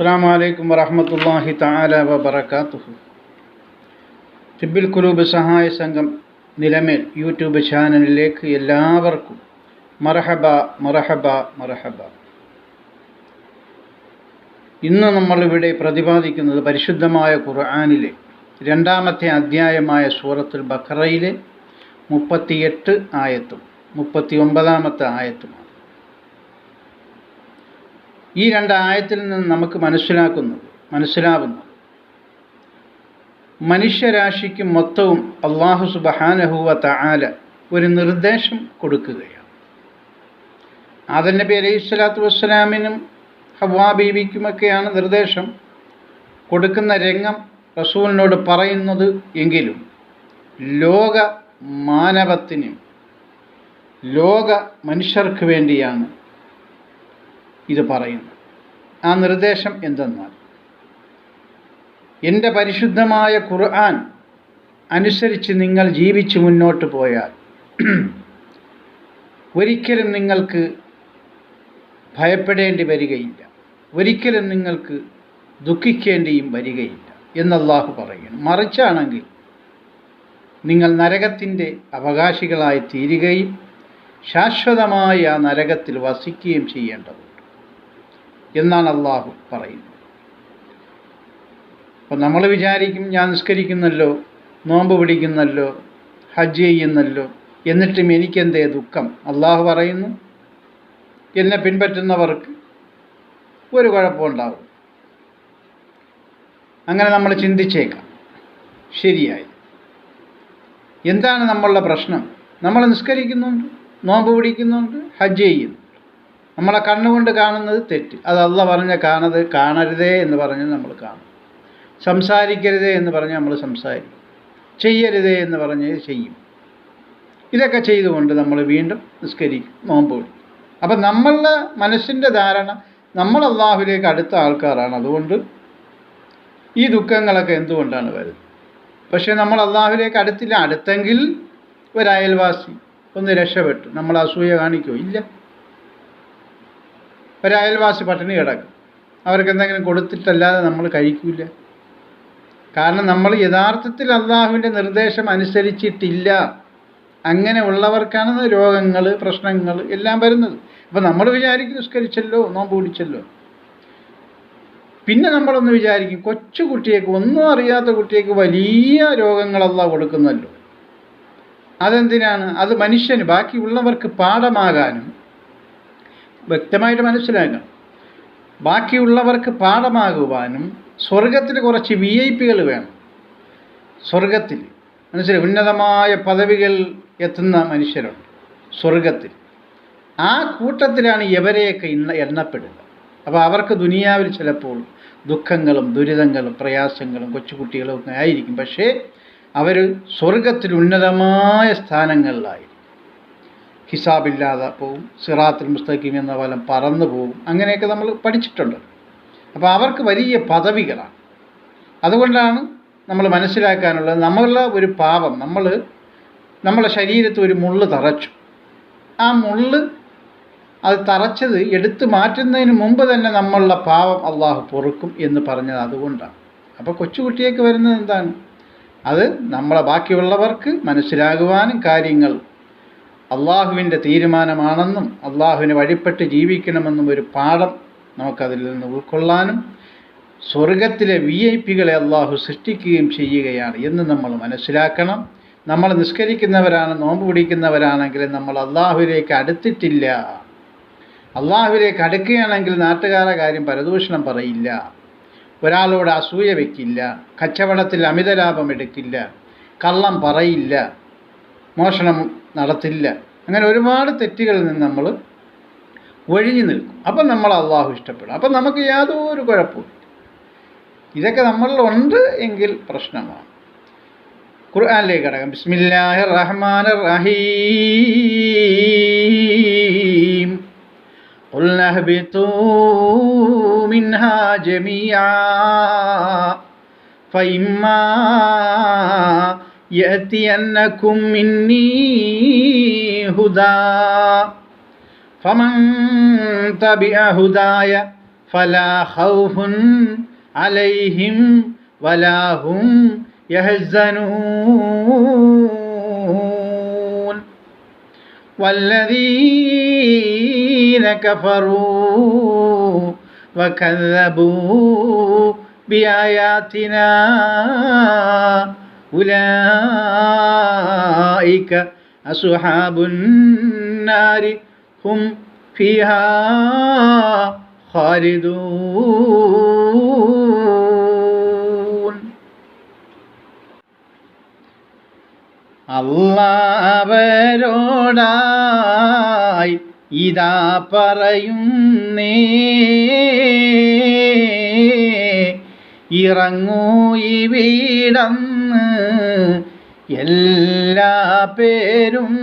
അസ്സാം വലൈക്കും വറഹമത്തല്ലാഹി താല വബർക്കാത്തുഹു ടിബിൽ കുലൂബ് സഹായ സംഘം നിലമേൽ യൂട്യൂബ് ചാനലിലേക്ക് എല്ലാവർക്കും മറഹബ മറഹബ മറഹബ ഇന്ന് നമ്മളിവിടെ പ്രതിപാദിക്കുന്നത് പരിശുദ്ധമായ ഖുർആാനിലെ രണ്ടാമത്തെ അധ്യായമായ സൂറത്തുൽ ബഖറയിലെ മുപ്പത്തിയെട്ട് ആയത്തും മുപ്പത്തി ഒമ്പതാമത്തെ ആയത്തുമാണ്. ഈ രണ്ട് ആയത്തിൽ നിന്ന് നമുക്ക് മനസ്സിലാക്കുന്നു മനസ്സിലാവുന്നു. മനുഷ്യരാശിക്ക് മൊത്തവും അള്ളാഹു സുബഹാനഹുവ തആല ഒരു നിർദ്ദേശം കൊടുക്കുകയാണ്. ആദൻ നബി അലൈഹി സ്വലാത്തു വസ്സലാമിനും ഹവാ ബീവിക്കുമൊക്കെയാണ് നിർദ്ദേശം. കൊടുക്കുന്ന രംഗം റസൂലിനോട് പറയുന്നത് എങ്കിലും ലോക മാനവത്തിനും ലോക മനുഷ്യർക്ക് വേണ്ടിയാണ്. ഇത് പറയുന്നു. ആ നിർദ്ദേശം എന്തെന്നാൽ എന്റെ പരിശുദ്ധമായ ഖുർആൻ അനുസരിച്ച് നിങ്ങൾ ജീവിച്ച് മുന്നോട്ട് പോയാൽ ഒരിക്കലും നിങ്ങൾക്ക് ഭയപ്പെടേണ്ടി വരികയില്ല. ഒരിക്കലും നിങ്ങൾക്ക് ദുഃഖിക്കേണ്ടിയും വരികയില്ല എന്നല്ലാഹു പറയുന്നു. മറിച്ചാണെങ്കിൽ നിങ്ങൾ നരകത്തിന്റെ അവകാശികളായി തീരുകയും ശാശ്വതമായി ആ നരകത്തിൽ വസിക്കുകയും ചെയ്യേണ്ടതുണ്ട്. എന്നാണ് അള്ളാഹു പറയുന്നത്. അപ്പം നമ്മൾ വിചാരിക്കും ഞാൻ നിസ്കരിക്കുന്നല്ലോ നോമ്പ് പിടിക്കുന്നല്ലോ ഹജ്ജ് ചെയ്യുന്നല്ലോ എന്നിട്ടും എനിക്കെന്തേ ദുഃഖം? അള്ളാഹു പറയുന്നു എന്നെ പിൻപറ്റുന്നവർക്ക് ഒരു കുഴപ്പമുണ്ടാവും അങ്ങനെ നമ്മൾ ചിന്തിച്ചേക്കാം. ശരിയായി. എന്താണ് നമ്മളുടെ പ്രശ്നം? നമ്മൾ നിസ്കരിക്കുന്നുണ്ട് നോമ്പ് പിടിക്കുന്നുണ്ട് ഹജ്ജ് ചെയ്യുന്നു. നമ്മളെ കണ്ണുകൊണ്ട് കാണുന്നത് തെറ്റ്. അത് അല്ല പറഞ്ഞ കാണത് കാണരുതേ എന്ന് പറഞ്ഞ് നമ്മൾ കാണും. സംസാരിക്കരുതേ എന്ന് പറഞ്ഞ് നമ്മൾ സംസാരിക്കും. ചെയ്യരുതേ എന്ന് പറഞ്ഞ് ചെയ്യും. ഇതൊക്കെ ചെയ്തുകൊണ്ട് നമ്മൾ വീണ്ടും നിസ്കരിക്കും നോമ്പ് പിടിക്കും അപ്പം നമ്മളുടെ മനസ്സിന്റെ ധാരണ നമ്മൾ അള്ളാഹുലേക്ക് അടുത്ത ആൾക്കാരാണ്. അതുകൊണ്ട് ഈ ദുഃഖങ്ങളൊക്കെ എന്തുകൊണ്ടാണ് വരുന്നത്? പക്ഷേ നമ്മൾ അള്ളാഹുലേക്ക് അടുത്തില്ല. അടുത്തെങ്കിൽ ഒരു അയൽവാസി ഒന്ന് രക്ഷപ്പെട്ടു. നമ്മൾ അസൂയ കാണിക്കുമോ ഇല്ല. ഒരു അയൽവാസി പട്ടിണി കിടക്കും. അവർക്ക് എന്തെങ്കിലും കൊടുത്തിട്ടല്ലാതെ നമ്മൾ കഴിക്കില്ല കാരണം നമ്മൾ യഥാർത്ഥത്തിൽ അള്ളാഹുവിന്റെ നിർദ്ദേശം അനുസരിച്ചിട്ടില്ല. അങ്ങനെ ഉള്ളവർക്കാണ് രോഗങ്ങൾ പ്രശ്നങ്ങൾ എല്ലാം വരുന്നത്. അപ്പം നമ്മൾ വിചാരിക്കും നിസ്കരിച്ചല്ലോ നോമ്പ് പിടിച്ചല്ലോ. പിന്നെ നമ്മളൊന്ന് വിചാരിക്കും കൊച്ചു കുട്ടിയേക്ക് ഒന്നും അറിയാത്ത കുട്ടിയേക്ക് വലിയ രോഗങ്ങളല്ല കൊടുക്കുന്നല്ലോ. അതെന്തിനാണ്? അത് മനുഷ്യന് ബാക്കിയുള്ളവർക്ക് പാഠമാകാനും വ്യക്തമായിട്ട് മനസ്സിലാക്കണം ബാക്കിയുള്ളവർക്ക് പാഠമാകുവാനും സ്വർഗത്തിൽ കുറച്ച് വി ഐ പികൾ വേണം. സ്വർഗത്തിൽ. മനസ്സിലായി? ഉന്നതമായ പദവികൾ എത്തുന്ന മനുഷ്യരുണ്ട്. സ്വർഗത്തിൽ. ആ കൂട്ടത്തിലാണ് ഇവരെയൊക്കെ ഇന്ന എണ്ണപ്പെടുക. അപ്പോൾ അവർക്ക് ദുനിയാവിൽ ചിലപ്പോൾ ദുഃഖങ്ങളും ദുരിതങ്ങളും പ്രയാസങ്ങളും കൊച്ചുകുട്ടികളും ഒക്കെ ആയിരിക്കും. പക്ഷേ അവർ സ്വർഗത്തിൽ ഉന്നതമായ സ്ഥാനങ്ങളിലായിരിക്കും. ഹിസാബില്ലാതെ പോവും സിറാത്തിൽ മുസ്തഖീം എന്ന ഫലം പറന്നു പോവും അങ്ങനെയൊക്കെ നമ്മൾ പഠിച്ചിട്ടുണ്ട്. അപ്പോൾ അവർക്ക് വലിയ പദവികളാണ്. അതുകൊണ്ടാണ് നമ്മൾ മനസ്സിലാക്കാനുള്ളത് നമ്മളുടെ ഒരു പാപം നമ്മൾ നമ്മളെ ശരീരത്ത് ഒരു മുള്ള് തറച്ചു. ആ മുള്ള് അത് തറച്ചത് എടുത്തു മാറ്റുന്നതിന് മുമ്പ് തന്നെ നമ്മളുടെ പാവം അള്ളാഹു പൊറുക്കും എന്ന് പറഞ്ഞത് അതുകൊണ്ടാണ്. അപ്പോൾ കൊച്ചുകുട്ടിയൊക്കെ വരുന്നത് എന്താണ്? അത് നമ്മളെ ബാക്കിയുള്ളവർക്ക് മനസ്സിലാകുവാനും കാര്യങ്ങൾ അള്ളാഹുവിന്റെ തീരുമാനമാണെന്നും അള്ളാഹുവിനെ വഴിപ്പെട്ട് ജീവിക്കണമെന്നും ഒരു പാഠം നമുക്കതിൽ നിന്ന് ഉൾക്കൊള്ളാനും സ്വർഗത്തിലെ വി ഐ പികളെ അള്ളാഹു സൃഷ്ടിക്കുകയും ചെയ്യുകയാണ് എന്ന് നമ്മൾ മനസ്സിലാക്കണം. നമ്മൾ നിസ്കരിക്കുന്നവരാണ് നോമ്പ് പിടിക്കുന്നവരാണെങ്കിൽ നമ്മൾ അള്ളാഹുവിലേക്ക് അടുത്തിട്ടില്ല. അള്ളാഹുവിലേക്ക് അടുക്കുകയാണെങ്കിൽ നാട്ടുകാരെ കാര്യം പരദൂഷണം പറയില്ല. ഒരാളോട് അസൂയ വയ്ക്കില്ല കച്ചവടത്തിൽ അമിത ലാഭം എടുക്കില്ല. കള്ളം പറയില്ല. മോഷണം നടത്തില്ല അങ്ങനെ ഒരുപാട് തെറ്റുകളിൽ നിന്ന് നമ്മൾ ഒഴിഞ്ഞു നിൽക്കും അപ്പം നമ്മൾ അള്ളാഹു ഇഷ്ടപ്പെടും അപ്പം നമുക്ക് യാതൊരു കുഴപ്പമില്ല ഇതൊക്കെ നമ്മളിലുണ്ട് എങ്കിൽ പ്രശ്നമാണ് ഖുർആനിലേക്ക് കടക്കാം ബിസ്മില്ലാഹിർ റഹ്മാനിർ റഹീം قلنا اهبطوا منها جميعا فإما يأتينكم مني هدى فمن تبع هداي فلا خوف عليهم ولا هم يحزنون والذين كفروا وكذبوا بآياتنا ഉലായിക്ക അസുഹാബുന്നാരി ഹും ഫിഹ ഇതാ പറയുന്നേ ഇറങ്ങൂ ഈ വീടം എല്ലാ പേരും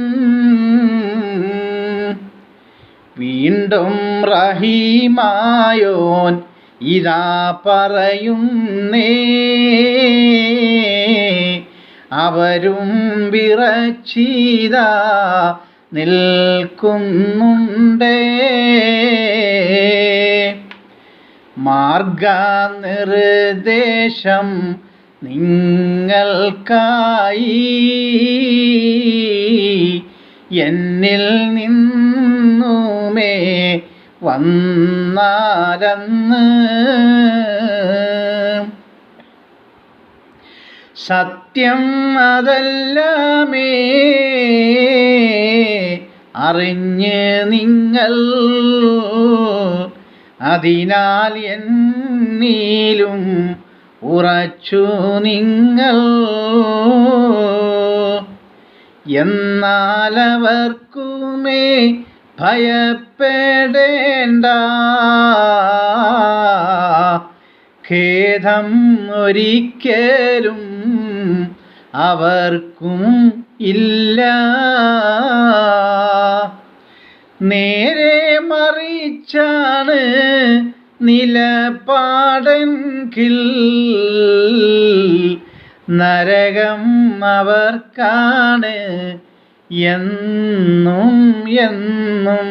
വീണ്ടും റഹീമായോൻ ഇതാ പറയുന്നേ. അവരും വിറച്ചീത നിൽക്കുന്നുണ്ടേ. മാർഗനിർദ്ദേശം നിങ്ങൾക്കായി എന്നിൽ നിന്നുമേ വന്നാരന്ന്. സത്യം അതല്ലമേ അറിഞ്ഞ് നിങ്ങൾ അതിനാൽ എന്നീലും ഉറച്ചു നിങ്ങൾ. എന്നാലവർക്കുമേ ഭയപ്പെടേണ്ട. ഖേദം ഒരിക്കലും അവർക്കും ഇല്ല. നേരെ മറിച്ചാണ് നിലപാടെങ്കിൽ നരകം അവർക്കാണ് എന്നും എന്നും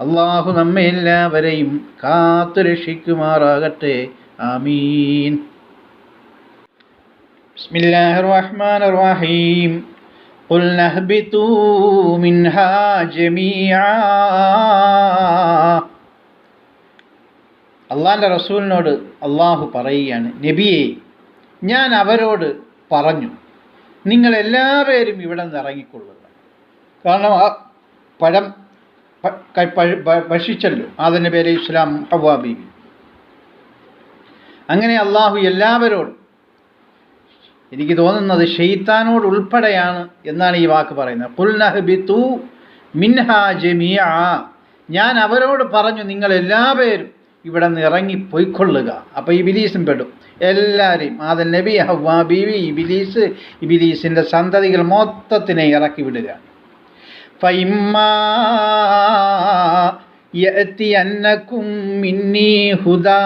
അള്ളാഹു നമ്മെ എല്ലാവരെയും കാത്തുരക്ഷിക്കുമാറാകട്ടെ ആമീൻ ബിസ്മില്ലാഹിർ റഹ്മാനിർ റഹീം قل اهبطوا منها جميعا അള്ളാഹിന്റെ റസൂലിനോട് അള്ളാഹു പറയുകയാണ് നബിയെ ഞാൻ അവരോട് പറഞ്ഞു നിങ്ങൾ എല്ലാവരും ഇവിടെ നിന്ന് ഇറങ്ങിക്കൊള്ളുക. കാരണം ആ പഴം ഭക്ഷിച്ചല്ലോ അതിന്റെ പേര് ഇസ്ലാം ഹവാ ബീബി അങ്ങനെ അള്ളാഹു എല്ലാവരോടും എനിക്ക് തോന്നുന്നത് ഷെയ്ത്താനോട് ഉൾപ്പെടെയാണ് എന്നാണ് ഈ വാക്ക് പറയുന്നത്. പുൽനഹ്ബിത്തു മിൻഹാ ജമിയ ഞാൻ അവരോട് പറഞ്ഞു നിങ്ങൾ എല്ലാവരും ഇവിടെ നിന്ന് ഇറങ്ങി പൊയ്ക്കൊള്ളുക. അപ്പോൾ ബിലീസും പെടും. എല്ലാവരെയും ആദൽ നബി ഹവ്വാ ബിലീസ് ഈ ഇബിലീസിന്റെ സന്തതികൾ മൊത്തത്തിനെ ഇറക്കി വിടുക ും. മിന്നീ ഹുദാ.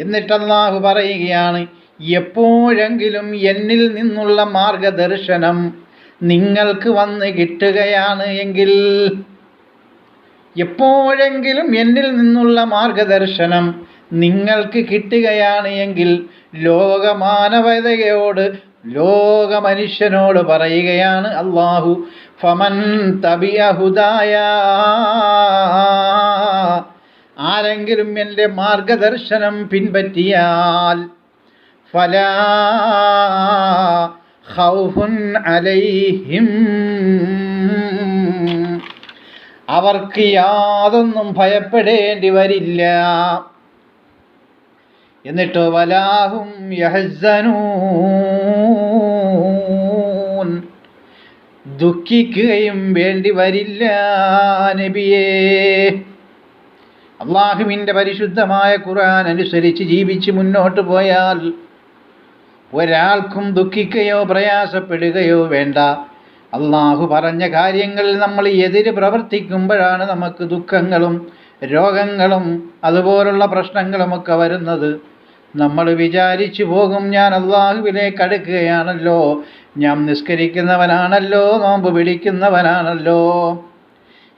എന്നിട്ടല്ലാഹു പറയുകയാണ് എപ്പോഴെങ്കിലും എന്നിൽ നിന്നുള്ള മാർഗദർശനം നിങ്ങൾക്ക് വന്ന് കിട്ടുകയാണ് എങ്കിൽ എപ്പോഴെങ്കിലും എന്നിൽ നിന്നുള്ള മാർഗദർശനം നിങ്ങൾക്ക് കിട്ടുകയാണ് എങ്കിൽ ലോകമാനവതയോട് ലോകമനുഷ്യനോട് പറയുകയാണ് അള്ളാഹു ഫമൻ തബിയഹുദായ ആരെങ്കിലും എന്റെ മാർഗദർശനം പിൻപറ്റിയാൽ ഫലാ ഖൗഫുൻ അലൈഹിം. അവർക്ക് യാതൊന്നും ഭയപ്പെടേണ്ടി വരില്ല. എന്നിട്ട് വലാഹും യഹസ്സനൂൻ ദുഃഖിക്കുകയും വേണ്ടി വരില്ല നബിയേ. അള്ളാഹുവിന്റെ പരിശുദ്ധമായ ഖുർആൻ അനുസരിച്ച് ജീവിച്ച് മുന്നോട്ട് പോയാൽ ഒരാൾക്കും ദുഃഖിക്കുകയോ പ്രയാസപ്പെടുകയോ വേണ്ട. അള്ളാഹു പറഞ്ഞ കാര്യങ്ങളിൽ നമ്മൾ എതിര് പ്രവർത്തിക്കുമ്പോഴാണ് നമുക്ക് ദുഃഖങ്ങളും രോഗങ്ങളും അതുപോലുള്ള പ്രശ്നങ്ങളുമൊക്കെ വരുന്നത്. നമ്മൾ വിചാരിച്ചു പോകും ഞാൻ അള്ളാഹുവിലേക്ക് അടുക്കുകയാണല്ലോ. ഞാൻ നിസ്കരിക്കുന്നവനാണല്ലോ നോമ്പ് പിടിക്കുന്നവനാണല്ലോ.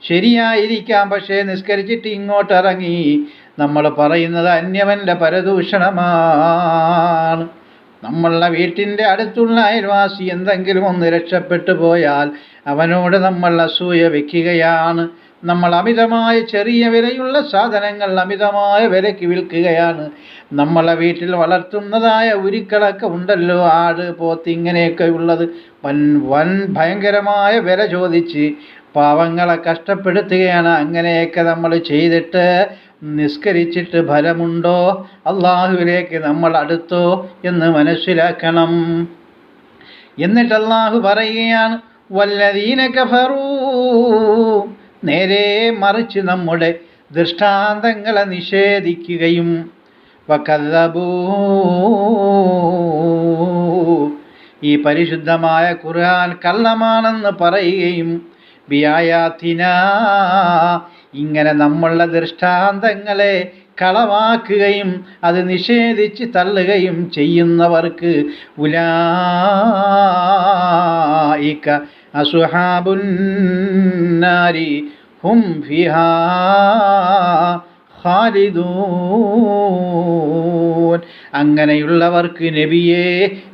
ശരിയായിരിക്കാം പക്ഷേ നിസ്കരിച്ചിട്ട് ഇങ്ങോട്ടിറങ്ങി. നമ്മൾ പറയുന്നത് അന്യവന്റെ പരദൂഷണമാണ്. നമ്മളുടെ വീട്ടിന്റെ അടുത്തുള്ള അയൽവാസി എന്തെങ്കിലും ഒന്ന് രക്ഷപ്പെട്ടു പോയാൽ അവനോട് നമ്മൾ അസൂയ വയ്ക്കുകയാണ് നമ്മൾ അമിതമായ ചെറിയ വിലയുള്ള സാധനങ്ങൾ അമിതമായ വിലയ്ക്ക് വിൽക്കുകയാണ്. നമ്മളെ വീട്ടിൽ വളർത്തുന്നതായ ഉരുക്കളൊക്കെ ഉണ്ടല്ലോ ആട് പോത്ത് ഇങ്ങനെയൊക്കെ ഉള്ളത്. വൻ വൻ ഭയങ്കരമായ വില ചോദിച്ച് പാവങ്ങളെ കഷ്ടപ്പെടുത്തുകയാണ്. അങ്ങനെയൊക്കെ നമ്മൾ ചെയ്തിട്ട് നിസ്കരിച്ചിട്ട് ഫലമുണ്ടോ? അള്ളാഹുവിലേക്ക് നമ്മൾ അടുത്തോ എന്ന് മനസ്സിലാക്കണം. എന്നിട്ട് അള്ളാഹു പറയുകയാണ് വല്ലതീന കഫറൂ. നേരെ മറിച്ച് നമ്മുടെ ദൃഷ്ടാന്തങ്ങളെ നിഷേധിക്കുകയും ഈ പരിശുദ്ധമായ ഖുർആൻ കള്ളമാണെന്ന് പറയുകയും ബിയായാത്തിന ഇങ്ങനെ നമ്മളുടെ ദൃഷ്ടാന്തങ്ങളെ കളവാക്കുകയും അത് നിഷേധിച്ച് തള്ളുകയും ചെയ്യുന്നവർക്ക് ഉലായിക്ക അസുഹാബുന്നാരി ഹും ഫിഹാ അങ്ങനെയുള്ളവർക്ക് നബിയേ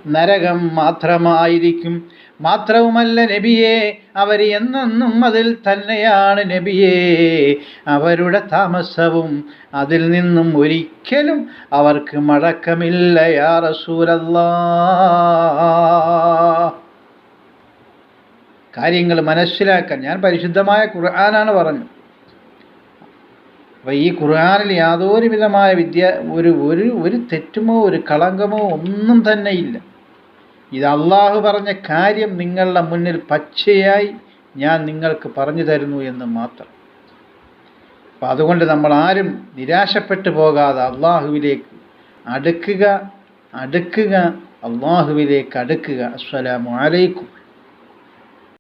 നരകം മാത്രമായിരിക്കും. മാത്രവുമല്ല നബിയെ അവർ എന്നെന്നും അതിൽ തന്നെയാണ് നബിയെ. അവരുടെ താമസവും അതിൽ നിന്നും ഒരിക്കലും അവർക്ക് മടക്കമില്ല യാ റസൂലല്ലാ. കാര്യങ്ങൾ മനസ്സിലാക്കാൻ ഞാൻ പരിശുദ്ധമായ ഖുർആനാണ് പറഞ്ഞു. അപ്പോൾ ഈ ഖുർആനിൽ യാതൊരു വിധമായ വിദ്യ ഒരു ഒരു ഒരു തെറ്റുമോ ഒരു കളങ്കമോ ഒന്നും തന്നെ ഇല്ല. ഇത് അള്ളാഹു പറഞ്ഞ കാര്യം നിങ്ങളുടെ മുന്നിൽ പച്ചയായി ഞാൻ നിങ്ങൾക്ക് പറഞ്ഞു തരുന്നു എന്ന് മാത്രം. അപ്പം അതുകൊണ്ട് നമ്മൾ ആരും നിരാശപ്പെട്ടു പോകാതെ അള്ളാഹുവിലേക്ക് അടുക്കുക അടുക്കുക അള്ളാഹുവിലേക്ക് അടുക്കുക. അസ്സലാമു അലൈക്കും.